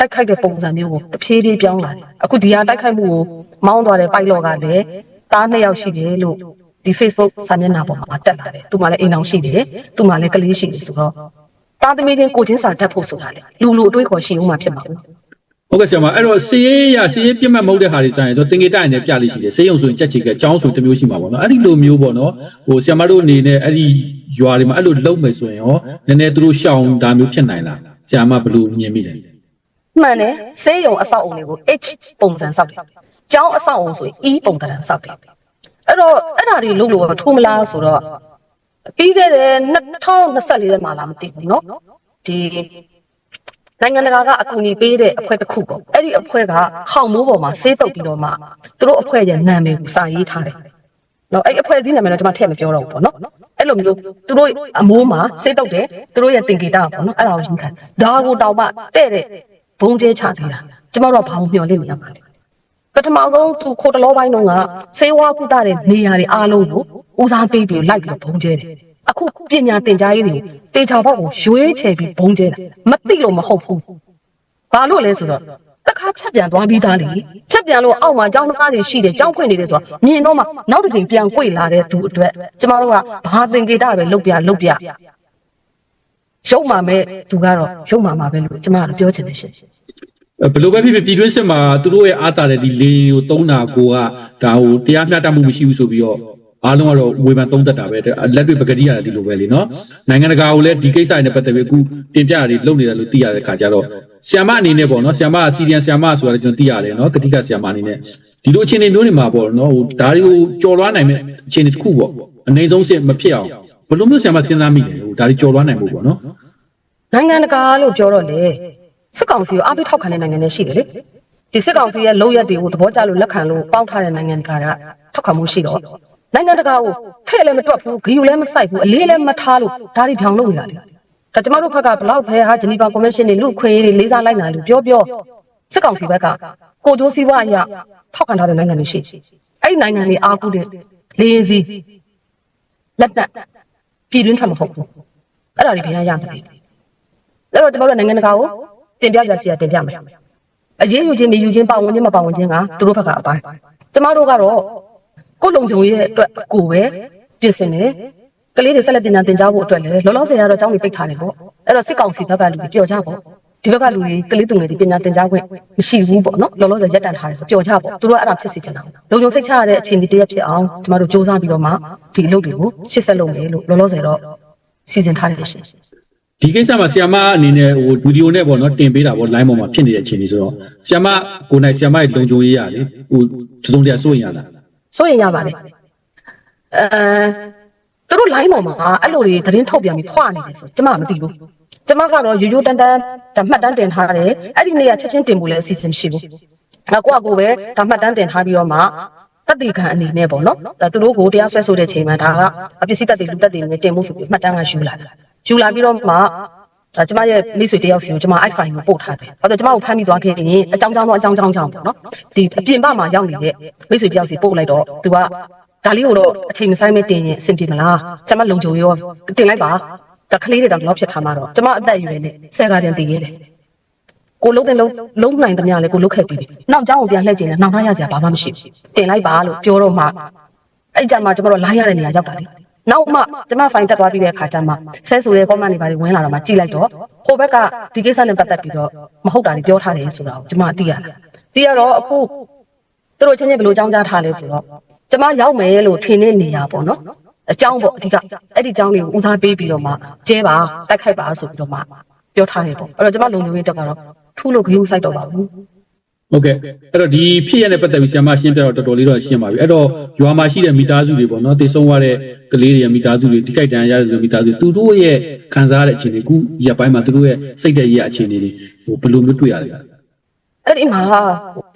တိုက်ခိုက်တဲ့ပုံစံမျိုးကိုတဖြည်းဖြည်းပြောင်းလာတယ်အခုဒီဟာတိုက်ခိုက်မှုကိုမောင်းသွားတဲ့ပိုက်လော့ကလည်းတားနှစ်ယောက်ရှိတယ်လို့ဒီ Facebook စာမျက်နှာပေါ်မှာတက်လာတယ်သူမှလည်းအိမ်အောင်ရှိတယ်သူမှလည်းကလေးရှိတယ်ဆိုတော့တားသမီးချင်းကိုချင်းစာတက်ဖို့ဆိုတာလေလူလူအတွေးခေါ်ရှိဦးမှာဖြစ်မှာပေါ့ဟုတ်ကဲ့ဆရာမအဲ့တော့စီရေးရစီရေးပြတ်မှတ်မဟုတ်တဲ့ဟာတွေဆိုင်ရင်တော့တင်ငေတရနဲ့ပြလိရှိတယ်စေယုံဆိုရင်ကြက်ချေကကြောင်းဆိုတစ်မျိုးရှိမှာပေါ့နော်အဲ့ဒီလိုမျိုးပေါ့နော်ဟိုဆရာမတို့အနေနဲ့အဲ့ဒီရွာတွေမှာအဲ့လိုလုပ်မယ်ဆိုရင်ရောနည်းနည်းသူတို့ရှောင်ဒါမျိုးဖြစ်နိုင်လားဆရာမဘယ်လိုမြင်မိလဲ မှန်တယ်ဆေးရုံအဆောက်အုံတွေကို H ပုံစံဆောက်တယ်။ကျောင်းအဆောက်အုံဆိုရင် E ပုံစံဆောက်တယ်။အဲ့တော့အဲ့ဒါတွေလုပ်လို့တော့ထိုးမလားဆိုတော့ပြီးခဲ့တဲ့2024ထဲမှာလာမသိဘူးเนาะဒီနိုင်ငံတကာကအကူအညီပေးတဲ့အဖွဲ့တစ်ခုပေါ့အဲ့ဒီအဖွဲ့ကခေါင်မိုးပေါ်မှာဆေးတုပ်ပြီးတော့မှသူတို့အဖွဲ့ရဲ့နာမည်ကိုစာရေးထားတယ်။နော်အဲ့အဖွဲ့အစည်းနာမည်တော့ကျွန်မထည့်မပြောတော့ဘူးပေါ့နော်။အဲ့လိုမျိုးသူတို့အမိုးမှာဆေးတုပ်တယ်သူတို့ရဲ့တင်ကေတာပေါ့နော်အဲ့ဒါကိုရှင်းခံ။ဒါကိုတောင်မှတဲ့တဲ့ ဘုံကျဲချသေးတာ။ကျွန်တော်တို့ဘာမှမျှော်လင့်နေရမှာလဲ။ပထမဆုံးသူခိုတလောပိုင်းတုန်းကဆေးဝါးကုသတဲ့နေရာတွေအားလုံးကိုဦးစားပေးပြီးလိုက်ပြီးတော့ဘုံကျဲတယ်။အခုပညာသင်ကြားရေးတွေတေချာဘောက်ကိုရွေးချယ်ပြီးဘုံကျဲတာမသိလို့မဟုတ်ဘူး။ဘာလို့လဲဆိုတော့တစ်ခါဖြတ်ပြန်သွားပြီးသားလေဖြတ်ပြန်လို့အောက်မှာကျောင်းသားတွေရှိတယ်ကျောင်းခွင့်နေတယ်ဆိုတော့မြင်တော့မှနောက်တစ်ချိန်ပြန်꿰လာတဲ့သူအတွက်ကျမတို့ကဘာသင်္ကေတပဲလုတ်ပြလုတ်ပြ ရုပ်မှာမဲ့သူကတော့ရုပ်မှာမှာပဲလို့ကျမကတော့ပြောချင်တယ်ရှင်ဘယ်လိုပဲဖြစ်ဖြစ်ပြည်တွင်းစစ်မှာသူတို့ရဲ့အားတာတဲ့ဒီလေရင်ကိုသုံးတာကိုကဒါဟိုတရားမျှတမှုမရှိဘူးဆိုပြီးတော့အားလုံးကတော့ဝေဖန်သုံးသက်တာပဲလက်တွေ့ပကတိရတယ်ဒီလိုပဲလေနော်နိုင်ငံတကာကိုလည်းဒီကိစ္စနဲ့ပတ်သက်ပြီးအခုတင်ပြရတယ်လုပ်နေတယ်လို့သိရတဲ့ခါကျတော့ဆီယမအနေနဲ့ပေါ့နော်ဆီယမစီရီယန်ဆီယမဆိုတာလည်းကျွန်တော်သိရတယ်နော်ကတိကဆီယမအနေနဲ့ဒီလိုအခြေအနေမျိုးတွေမှာပေါ့နော်ဟိုဒါတွေကိုကြော်လွှားနိုင်မဲ့အခြေအနေတစ်ခုပေါ့အနေဆုံးစစ်မဖြစ်အောင် ဘယ်လိုမျိုးဆီယမစဉ်းစားမိလဲဟိုဒါတွေကြော်လွှားနိုင်ဖို့ပေါ့နော်နိုင်ငံတကာလို့ပြောတော့လေစစ်ကောင်စီကိုအားပေးထောက်ခံတဲ့နိုင်ငံတွေရှိတယ်လေဒီစစ်ကောင်စီရဲ့လုံရက်တွေကိုသဘောကျလို့လက်ခံလို့ပေါင်းထားတဲ့နိုင်ငံတကာကထောက်ခံမှုရှိတော့နိုင်ငံတကာကိုထဲ့လည်းမတွက်ဘူးဂီယူလည်းမဆိုင်ဘူးအလေးလည်းမထားလို့ဒါတွေပြောင်းလို့နေတာလေဒါကျမတို့ဘက်ကဘလောက်ပဲဟာဂျနီဗာကွန်ဗင်းရှင်းတွေလူခွင့်ရေးတွေလေးစားလိုက်နိုင်လို့ပြောပြောစစ်ကောင်စီဘက်ကကိုကျိုးစည်းဝါအရာထောက်ခံထားတဲ့နိုင်ငံတွေရှိအဲ့ဒီနိုင်ငံတွေအားကိုးတဲ့လေရင်စီလက်နက် ပြည်တွင်းထွက်မဟုတ်ဘူးအဲ့ဒါတွေဘယ်ရရမလဲအဲ့တော့ကျွန်တော်တို့နိုင်ငံတကာကိုတင်ပြကြရှိရတင်ပြမယ်အရေးယူခြင်းမယူခြင်းပါဝင်ခြင်းမပါဝင်ခြင်းကသူတို့ဘက်ကအပိုင်းကျွန်တော်တို့ကတော့ကိုယ်လုံခြုံရေးအတွက်ကိုပဲပြင်ဆင်တယ်ကလေးတွေဆက်လက်တင်ညာတင်ကြားဖို့အတွက်လည်းလောလောဆယ်ကတော့အကြောင်းတွေပိတ်ထားတယ်ပေါ့အဲ့တော့စစ်ကောင်စီဘက်ကလူတွေပျော်ကြပေါ့ ဒီဘက်ကလူတွေကလေးသူငယ်တွေပညာတင်ကြားခွင့်မရှိဘူးပေါ့နော်လောလောဆယ်ရက်တန့်ထားတယ်ပျော်ကြပေါ့သူတို့ကအဲ့ဒါဖြစ်စီချင်တာလုံခြုံစိတ်ချရတဲ့အခြေအနေတရက်ဖြစ်အောင်ကျွန်တော်တို့စူးစမ်းပြီးတော့မှဒီအလုပ်တွေကိုရှစ်ဆက်လုပ်မယ်လို့လောလောဆယ်တော့စီစဉ်ထားတယ်ရှင်ဒီကိစ္စမှာဆီယမအနေနဲ့ဟိုဗီဒီယိုနဲ့ပေါ့နော်တင်ပေးတာပေါ့ line ပေါ်မှာဖြစ်နေတဲ့အခြေအနေဆိုတော့ဆီယမကိုယ်နိုင်ဆီယမရဲ့လုံခြုံရေးရလေဟိုသုံးတရားစိုးရင်ရလားစိုးရင်ရပါလေအဲသူတို့ line ပေါ်မှာအဲ့လိုတွေသတင်းထုတ်ပြန်ပြီးဖွာနေတယ်ဆိုကျမမသိဘူး ကျမကတော့ရိုးရိုးတန်းတန်းဒါမှတ်တမ်းတင်ထားတယ်အဲ့ဒီနေ့ကချက်ချင်းတင်ဖို့လည်းအစီအစဉ်မရှိဘူးငါကိုကကိုပဲဒါမှတ်တမ်းတင်ထားပြီးတော့မှတတိခံအနေနဲ့ပေါ့နော်ဒါသူတို့ကိုတရားစွဲဆိုတဲ့ချိန်မှာဒါကအပစ္စည်းတက်တွေလူတက်တွေနဲ့တင်ဖို့ဆိုပြီးမှတ်တမ်းကယူလာတယ်ယူလာပြီးတော့မှဒါကျမရဲ့မိတ်ဆွေတယောက်စီကိုကျမ i file ကိုပို့ထားတယ်။ဘာလို့ကျမကိုဖမ်းပြီးသွားခဲ့ရင်အကြောင်းကြောင်းတော့အကြောင်းကြောင်းကြောင်းပေါ့နော်။ဒီအပြင်ဘက်မှာရောက်နေတဲ့မိတ်ဆွေတယောက်စီပို့လိုက်တော့သူကဒါလေးကိုတော့အချိန်မဆိုင်မတင်ရင်အဆင်ပြေမလား။ကျမလုံခြုံရောတင်လိုက်ပါ။ ဒါကလေးတွေတောင်ဒီလောက်ဖြစ်ထားမှာတော့ကျမအသက်အရွယ်နဲ့ဆယ်ကားပြန်တည်ခဲ့တယ်ကိုလုံးတဲ့လုံးလုံးနိုင်သမျှလည်းကိုလုတ်ခဲ့ပြီးပြီ။နောက်အကြောင်းကိုပြန်လှည့်ကြည့်ရင်နောက်နှားရစရာဘာမှမရှိဘူး။တင်လိုက်ပါလို့ပြောတော့မှအဲ့ကြမှာကျမတို့လာရတဲ့နေရာရောက်တာလေ။နောက်မှကျမဖိုင်တက်သွားပြီးတဲ့အခါကျမှဆဲဆိုတဲ့ comment တွေပါတွေဝင်လာတော့မှကြည့်လိုက်တော့ကိုဘက်ကဒီကိစ္စနဲ့ပတ်သက်ပြီးတော့မဟုတ်တာတွေပြောထားတယ်ဆိုတာကိုကျမသိရတယ်။သိရတော့အခုသူတို့ချင်းချင်းဘယ်လိုကြောင်းကြားထားလဲဆိုတော့ကျမရောက်မယ်လို့ထင်တဲ့နေရာပေါ့နော်။ အကြောင်းပေါ့အဓိကအဲ့ဒီအကြောင်းလေးကိုဦးစားပေးပြီးတော့မှကျဲပါတိုက်ခိုက်ပါဆိုပြီးတော့မှပြောထားတယ်ပေါ့အဲ့တော့ကျမလုံလုံရေးတက်ကတော့ထူးလို့ဂရုမစိုက်တော့ပါဘူးဟုတ်ကဲ့အဲ့တော့ဒီဖြစ်ရတဲ့ပတ်သက်ပြီးဆရာမရှင်းပြတော့တော်တော်လေးတော့ရှင်းပါပြီအဲ့တော့ရွာမှာရှိတဲ့မိသားစုတွေပေါ့နော်တေဆုံးသွားတဲ့ကလေးတွေရဲ့မိသားစုတွေတိကြိုက်တန်ရရတဲ့မိသားစုသူတို့ရဲ့ခံစားရတဲ့အခြေအနေခုရပ်ပိုင်းမှာသူတို့ရဲ့စိတ်တဲ့ရအခြေအနေတွေဟိုဘယ်လိုမျိုးတွေ့ရလဲဗျ အဲ့ဒီမှာ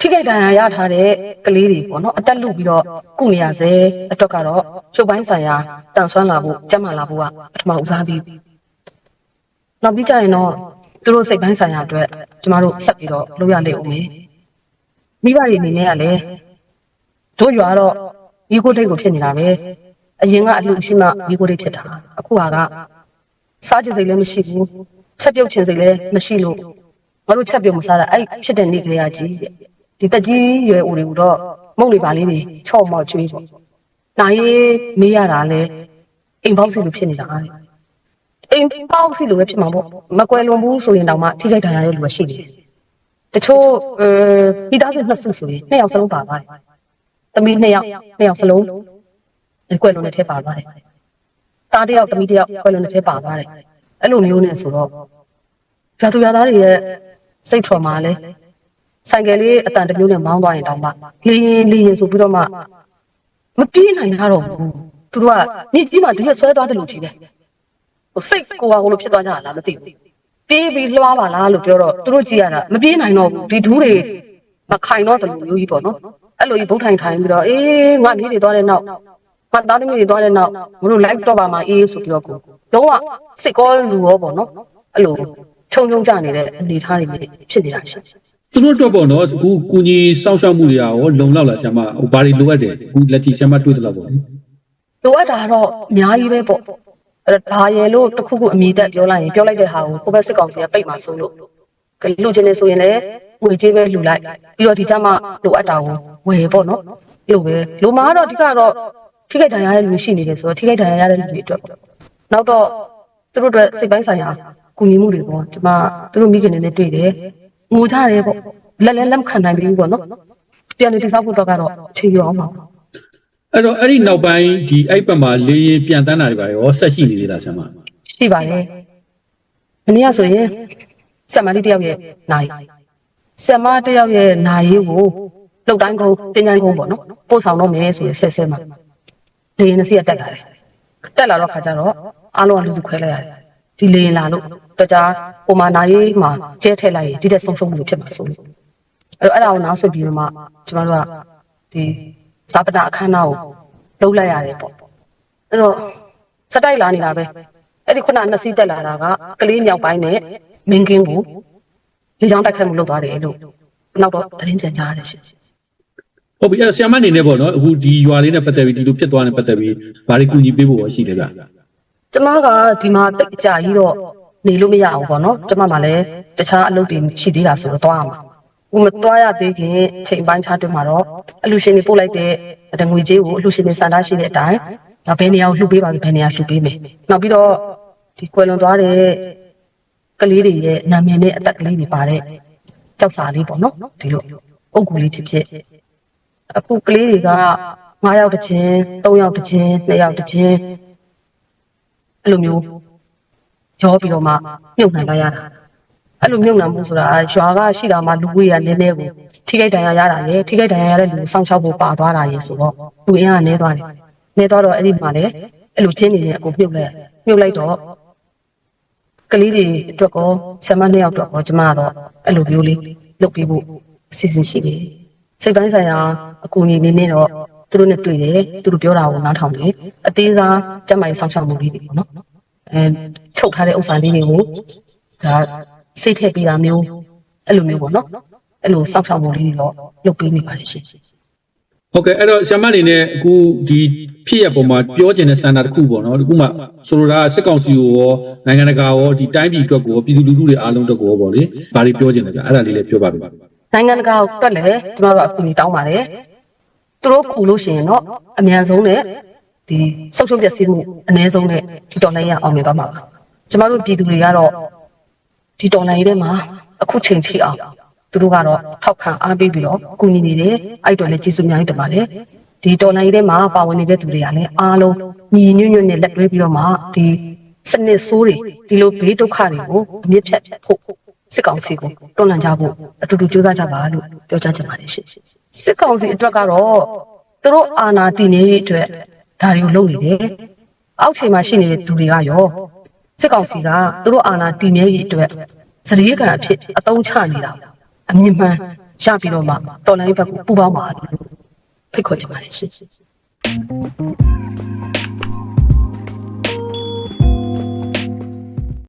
ထိခိုက်ဒဏ်ရာရထားတဲ့ကလေးတွေပေါ့နော်အသက်လူပြီးတော့ကုနေရစေအတွက်ကတော့ရုပ်ပိုင်းဆိုင်ရာတန်ဆွမ်းလာဖို့ကြက်မှလာဖို့ကပထမဦးစားပြီးနောက်ပြီးကြရင်တော့သူတို့စိတ်ပိုင်းဆိုင်ရာအတွက်ကျမတို့ဆက်ပြီးတော့လုပ်ရလိမ့်ဦးမယ်မိဘတွေအနေနဲ့ကလည်းတို့ရွာတော့ဒီကိုတိတ်ကိုဖြစ်နေတာပဲအရင်ကအလူရှိမှဒီကိုတိတ်ဖြစ်တာအခုဟာကစားချင်စိတ်လည်းမရှိဘူးချက်ပြုတ်ချင်စိတ်လည်းမရှိလို့ ငါတို့ချက်ပြုတ်မစားတာအဲ့ဖြစ်တဲ့နေ့ကလေးကကြီးတဲ့ဒီတက်ကြီးရွယ်ဦးတွေကတော့မုံတွေပါလေးတွေချော့မော့ကျွေးပေါ့။နိုင်ရေးမေးရတာလဲအိမ်ပေါက်စီလိုဖြစ်နေတာတဲ့။အိမ်ပေါက်စီလိုပဲဖြစ်မှာပေါ့။မကွယ်လွန်ဘူးဆိုရင်တောင်မှထိခိုက်ဒဏ်ရာရတဲ့လူကရှိတယ်။တချို့အဲမိသားစုနှစ်စုဆိုရင်နှစ်ယောက်စလုံးပါသွားတယ်။သမီးနှစ်ယောက်နှစ်ယောက်စလုံးကွယ်လွန်တဲ့ထဲပါသွားတယ်။သားတစ်ယောက်သမီးတစ်ယောက်ကွယ်လွန်တဲ့ထဲပါသွားတယ်။အဲ့လိုမျိုးနဲ့ဆိုတော့ရွာသူရွာသားတွေရဲ့ စိတ်ထော်မှာလဲဆိုင်ကယ်လေးအတန်တစ်မျိုးနဲ့မောင်းသွားရင်တောင်မှလေရင်လေရင်ဆိုပြီးတော့မှမပြေးနိုင်ကြတော့ဘူးသူတို့ကညစ်ကြီးမှတရက်ဆွဲသွားတယ်လို့ကြီးတယ်ဟိုစိတ်ကိုယ်ဟာကိုလိုဖြစ်သွားကြတာလားမသိဘူးပြေးပြီးလွှားပါလားလို့ပြောတော့သူတို့ကြည့်ရတာမပြေးနိုင်တော့ဘူးဒီဒူးတွေမခိုင်တော့တယ်လို့မျိုးကြီးပေါ့နော်အဲ့လိုကြီးဘုတ်ထိုင်ထိုင်ပြီးတော့အေးငါပြေးနေသွားတဲ့နောက်ငါသားသမီးတွေသွားတဲ့နောက်မတို့လိုက်တော့ပါမှာအေးဆိုပြီးတော့ကိုလုံးဝစိတ်ကောလူရောပေါ့နော်အဲ့လို ခြုံခြုံကြနေတဲ့အနေအထားတွေဖြစ်နေတာရှိတယ်သူတို့အတွက်ပေါ့နော်အခုကုညီစောင့်ရှောက်မှုတွေရောလုံလောက်လားဆရာမဟိုဘာတွေလိုအပ်တယ်အခုလက်တီဆရာမတွေ့တယ်လို့ပေါ့လေ။လိုအပ်တာကတော့အများကြီးပဲပေါ့။အဲ့ဒါရယ်လို့တစ်ခုခုအမိတက်ပြောလိုက်ရင်ပြောလိုက်တဲ့ဟာကိုကိုယ့်ဘက်စစ်ကောင်စီကပိတ်မှာဆိုလို့ကဲလူချင်းနေဆိုရင်လည်းငွေကြေးပဲလူလိုက်ပြီးတော့ဒီကြမှာလိုအပ်တာကိုဝယ်ပေါ့နော်။လို့ပဲလိုမှာကတော့အဓိကတော့ထိခိုက်ဒဏ်ရာရတဲ့လူရှိနေတယ်ဆိုတော့ထိခိုက်ဒဏ်ရာရတဲ့လူတွေအတွက်ပေါ့။နောက်တော့သူတို့အတွက်စိတ်ပိုင်းဆိုင်ရာ ကူညီမှုတွေပေါ့ဒီမှာသူတို့မိခင်တွေနဲ့တွေ့တယ်ငိုကြတယ်ပေါ့လက်လက်လက်မခံနိုင်ဘူးပေါ့နော်။ပြန်နေတိစောက်ဖို့တော့ကတော့အချိန်ရအောင်ပါအဲ့တော့အဲ့ဒီနောက်ပိုင်းဒီအဲ့ဘက်မှာလေရင်ပြန်တန်းတာတွေပါရောဆက်ရှိနေသေးလားဆရာမရှိပါတယ်။မနေ့ကဆိုရင်ဆက်မလေးတယောက်ရဲ့နိုင်ဆက်မတယောက်ရဲ့နိုင်ရေးကိုလှုပ်တိုင်းကုန်းတင်ကြိုင်းကုန်းပေါ့နော်။ပို့ဆောင်တော့မယ်ဆိုရင်ဆက်ဆက်မှာလေရင်စီကတက်လာတယ်။တက်လာတော့ခါကျတော့အားလုံးကလူစုခွဲလိုက်ရတယ်။ ဒီလေရင်လာလို့တကြားဟိုမှာနိုင်ရေးမှာကျဲထည့်လိုက်ရင်ဒီတဲ့ဆုံးရှုံးမှုဖြစ်မှာဆိုလို့အဲ့တော့အဲ့ဒါကိုနားဆွပြီးတော့မှကျမတို့ကဒီဇာပနာအခမ်းအနားကိုလှုပ်လိုက်ရတယ်ပေါ့။အဲ့တော့စတိုက်လာနေတာပဲ။အဲ့ဒီခုနနှစ်စီးတက်လာတာကကလေးမြောက်ပိုင်းနဲ့မင်းကင်းကိုလေကြောင်းတိုက်ခတ်မှုလုပ်သွားတယ်လို့နောက်တော့သတင်းပြန်ကြားရတယ်ရှင်ဟုတ်ပြီအဲ့တော့ဆရာမအနေနဲ့ပေါ့နော်အခုဒီရွာလေးနဲ့ပတ်သက်ပြီးဒီလိုဖြစ်သွားတဲ့ပတ်သက်ပြီးဘာတွေကူညီပေးဖို့ရောရှိလဲဗျ။ ကျမကဒီမှာတိတ်အကြကြီးတော့နေလို့မရဘူးပေါ့နော်။ကျမမှလည်းတခြားအလုပ်တွေရှိသေးတာဆိုတော့သွားရမှာ။ဟိုမသွားရသေးခင်ချိန်ပိုင်းခြားတွင်မှာတော့အလူရှင်တွေပို့လိုက်တဲ့ငွေကြေးကိုအလူရှင်တွေစံထားရှိတဲ့အတိုင်းတော့ဘယ်နေရာကိုလှူပေးပါလဲဘယ်နေရာလှူပေးမယ်။နောက်ပြီးတော့ဒီကွယ်လွန်သွားတဲ့ကလေးတွေရဲ့နာမည်နဲ့အသက်ကလေးတွေပါတဲ့ကြောက်စာလေးပေါ့နော်။ဒီလိုအုပ်ကူလေးဖြစ်ဖြစ်အခုကလေးတွေက9ယောက်တစ်ချင်း3ယောက်တစ်ချင်း2ယောက်တစ်ချင်း အဲ့လိုမျိုးရောပြီးတော့မှမြုပ်နိုင်လာရတာအဲ့လိုမြုပ်နှံမှုဆိုတာရွာကရှိတာမှလူဝေးရနည်းနည်းကိုထိခိုက်ဒဏ်ရာရတာရယ်ထိခိုက်ဒဏ်ရာရတဲ့လူကိုစောင့်ရှောက်ဖို့ပါသွားတာရယ်ဆိုတော့လူအင်အားကနည်းသွားတယ်နည်းသွားတော့အဲ့ဒီမှာလည်းအဲ့လိုချင်းနေတဲ့အကိုမြုပ်လိုက်မြုပ်လိုက်တော့ကလေးတွေအတွက်ကောဆမနှစ်ယောက်အတွက်ကောကျမကတော့အဲ့လိုမျိုးလေးလုပ်ပြီးဖို့အစီအစဉ်ရှိတယ်စိတ်ပိုင်းဆိုင်ရာအကူအညီနေနေတော့ သူတို့နဲ့တွေ့တယ်သူတို့ပြောတာကိုနားထောင်တယ်အသေးစားစက်မိုင်ဆောင်ရှောက်မှုလေးတွေပေါ့နော်အဲချုပ်ထားတဲ့ဥစ္စာလေးတွေကိုဒါစိတ်ထည့်ပေးတာမျိုးအဲ့လိုမျိုးပေါ့နော်အဲ့လိုစောင့်ရှောက်မှုလေးတွေတော့လုပ်ပေးနေပါလိမ့်ရှင်ဟုတ်ကဲ့အဲ့တော့ဆရာမအနေနဲ့အခုဒီဖြစ်ရပုံမှာပြောချင်တဲ့စံတာတစ်ခုပေါ့နော်ဒီခုမှဆိုလိုတာကစစ်ကောင်စီကိုရောနိုင်ငံတကာရောဒီတိုင်းပြည်အတွက်ကိုရောပြည်သူလူထုတွေအားလုံးအတွက်ကိုရောပေါ့လေဘာတွေပြောချင်လဲဗျအဲ့ဒါလေးလည်းပြောပါပြပါနိုင်ငံတကာကိုတွက်လဲကျမတို့အကူအညီတောင်းပါတယ် သူတို့ကူလို့ရှိရင်တော့အမြန်ဆုံးနဲ့ဒီဆုပ်ဆုပ်ပြက်စီးမှုအ ਨੇ ဆုံးနဲ့ဒီတော်လိုင်းရအောင်မြင်သွားမှာပါကျမတို့ပြည်သူတွေကတော့ဒီတော်လိုင်းထဲမှာအခုချိန်ထိအောင်သူတို့ကတော့ထောက်ခံအားပေးပြီးတော့ကူညီနေတယ်အဲ့အတော့လည်းကျေးဇူးအများကြီးတင်ပါတယ်ဒီတော်လိုင်းထဲမှာပါဝင်နေတဲ့သူတွေကလည်းအားလုံးညီညွတ်ညွတ်နဲ့လက်တွဲပြီးတော့မှဒီစနစ်ဆိုးတွေဒီလိုဘေးဒုက္ခတွေကိုအမြင့်ဖြတ်ဖို့ စစ်ကောင်စီကိုတွန်းလှန်ကြဖို့အတူတူကြိုးစားကြပါလို့ပြောကြားချင်ပါတယ်ရှင်စစ်ကောင်စီအတွက်ကတော့သူတို့အာဏာတည်နေရေးအတွက်ဒါတွေကိုလုပ်နေတယ်အောက်ခြေမှာရှိနေတဲ့သူတွေကရောစစ်ကောင်စီကသူတို့အာဏာတည်မြဲရေးအတွက်စရိယကံအဖြစ်အတုံးချနေတာအမြင့်မှန်ရပြီးတော့မှတော်လိုင်းဘက်ကိုပူပေါင်းပါလို့ဖိတ်ခေါ်ချင်ပါတယ်ရှင်